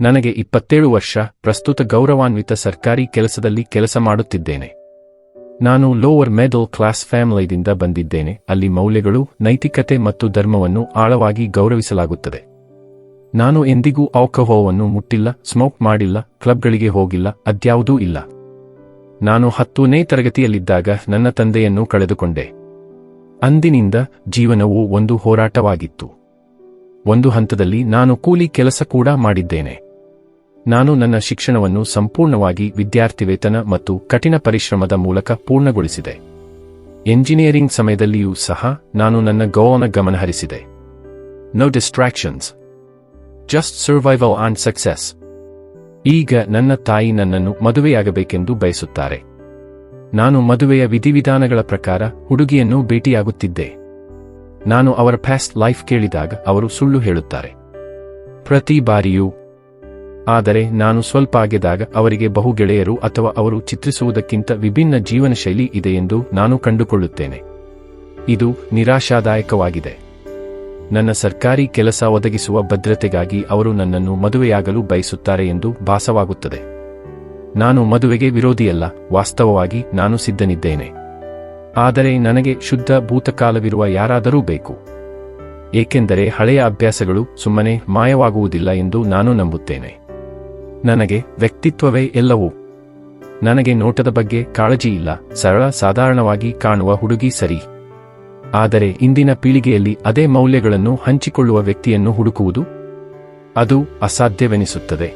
ನನಗೆ ಇಪ್ಪತ್ತೇಳು ವರ್ಷ, ಪ್ರಸ್ತುತ ಗೌರವಾನ್ವಿತ ಸರ್ಕಾರಿ ಕೆಲಸದಲ್ಲಿ ಕೆಲಸ ಮಾಡುತ್ತಿದ್ದೇನೆ. ನಾನು ಲೋವರ್ ಮೆಡಲ್ ಕ್ಲಾಸ್ ಫ್ಯಾಮಿಲಿಯಿಂದ ಬಂದಿದ್ದೇನೆ, ಅಲ್ಲಿ ಮೌಲ್ಯಗಳು, ನೈತಿಕತೆ ಮತ್ತು ಧರ್ಮವನ್ನು ಆಳವಾಗಿ ಗೌರವಿಸಲಾಗುತ್ತದೆ. ನಾನು ಎಂದಿಗೂ ಆಕಹೋವನ್ನು ಮುಟ್ಟಿಲ್ಲ ಸ್ಮೋಕ್ ಮಾಡಿಲ್ಲ ಕ್ಲಬ್ಗಳಿಗೆ ಹೋಗಿಲ್ಲ, ಅದ್ಯಾವುದೂ ಇಲ್ಲ. ನಾನು ಹತ್ತನೇ ತರಗತಿಯಲ್ಲಿದ್ದಾಗ ನನ್ನ ತಂದೆಯನ್ನು ಕಳೆದುಕೊಂಡೆ. ಅಂದಿನಿಂದ ಜೀವನವು ಒಂದು ಹೋರಾಟವಾಗಿತ್ತು. ಒಂದು ಹಂತದಲ್ಲಿ ನಾನು ಕೂಲಿ ಕೆಲಸ ಕೂಡ ಮಾಡಿದ್ದೇನೆ. ನಾನು ನನ್ನ ಶಿಕ್ಷಣವನ್ನು ಸಂಪೂರ್ಣವಾಗಿ ವಿದ್ಯಾರ್ಥಿವೇತನ ಮತ್ತು ಕಠಿಣ ಪರಿಶ್ರಮದ ಮೂಲಕ ಪೂರ್ಣಗೊಳಿಸಿದೆ. ಎಂಜಿನಿಯರಿಂಗ್ ಸಮಯದಲ್ಲಿಯೂ ಸಹ ನಾನು ನನ್ನ ಗೌವನ ಗಮನಹರಿಸಿದೆ. No distractions just survival and success ಈಗ ನನ್ನ ತಾಯಿ ನನ್ನನ್ನು ಮದುವೆಯಾಗಬೇಕೆಂದು ಬಯಸುತ್ತಾರೆ. ನಾನು ಮದುವೆಯ ವಿಧಿವಿಧಾನಗಳ ಪ್ರಕಾರ ಹುಡುಗಿಯನ್ನು ಭೇಟಿಯಾಗುತ್ತಿದ್ದೆ. ನಾನು ಅವರ ಪ್ಯಾಸ್ಟ್ ಲೈಫ್ ಕೇಳಿದಾಗ ಅವರು ಸುಳ್ಳು ಹೇಳುತ್ತಾರೆ. ಪ್ರತಿ ಬಾರಿಯೂ ಆದರೆ ನಾನು ಸ್ವಲ್ಪ ಆಗಿದಾಗ ಅವರಿಗೆ ಬಹು ಗೆಳೆಯರು ಅಥವಾ ಅವರು ಚಿತ್ರಿಸುವುದಕ್ಕಿಂತ ವಿಭಿನ್ನ ಜೀವನ ಶೈಲಿ ಇದೆ ಎಂದು ನಾನು ಕಂಡುಕೊಳ್ಳುತ್ತೇನೆ. ಇದು ನಿರಾಶಾದಾಯಕವಾಗಿದೆ. ನನ್ನ ಸರ್ಕಾರಿ ಕೆಲಸ ಒದಗಿಸುವ ಭದ್ರತೆಗಾಗಿ ಅವರು ನನ್ನನ್ನು ಮದುವೆಯಾಗಲು ಬಯಸುತ್ತಾರೆ ಎಂದು ಭಾಸವಾಗುತ್ತದೆ. ನಾನು ಮದುವೆಗೆ ವಿರೋಧಿಯಲ್ಲ, ವಾಸ್ತವವಾಗಿ ನಾನು ಸಿದ್ಧನಿದ್ದೇನೆ. ಆದರೆ ನನಗೆ ಶುದ್ಧ ಭೂತಕಾಲವಿರುವ ಯಾರಾದರೂ ಬೇಕು. ಏಕೆಂದರೆ ಹಳೆಯ ಅಭ್ಯಾಸಗಳು ಸುಮ್ಮನೆ ಮಾಯವಾಗುವುದಿಲ್ಲ ಎಂದು ನಾನು ನಂಬುತ್ತೇನೆ. ನನಗೆ ವ್ಯಕ್ತಿತ್ವವೇ ಎಲ್ಲವೂ. ನನಗೆ ನೋಟದ ಬಗ್ಗೆ ಕಾಳಜಿ ಇಲ್ಲ, ಸರಳ, ಸಾಧಾರಣವಾಗಿ ಕಾಣುವ ಹುಡುಗಿ ಸರಿ. ಆದರೆ ಇಂದಿನ ಪೀಳಿಗೆಯಲ್ಲಿ ಅದೇ ಮೌಲ್ಯಗಳನ್ನು ಹಂಚಿಕೊಳ್ಳುವ ವ್ಯಕ್ತಿಯನ್ನು ಹುಡುಕುವುದು? ಅದು ಅಸಾಧ್ಯವೆನಿಸುತ್ತದೆ.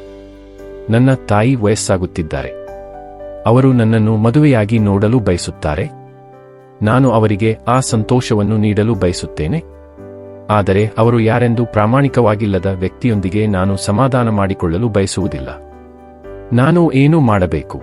ನನ್ನ ತಾಯಿ ವಯಸ್ಸಾಗುತ್ತಿದ್ದಾರೆ. ಅವರು ನನ್ನನ್ನು ಮದುವೆಯಾಗಿ ನೋಡಲು ಬಯಸುತ್ತಾರೆ. ನಾನು ಅವರಿಗೆ ಆ ಸಂತೋಷವನ್ನು ನೀಡಲು ಬಯಸುತ್ತೇನೆ. ಆದರೆ ಅವರು ಯಾರೆಂದು ಪ್ರಾಮಾಣಿಕವಾಗಿಲ್ಲದ ವ್ಯಕ್ತಿಯೊಂದಿಗೆ ನಾನು ಸಮಾಧಾನ ಮಾಡಿಕೊಳ್ಳಲು ಬಯಸುವುದಿಲ್ಲ. ನಾನು ಏನು ಮಾಡಬೇಕು?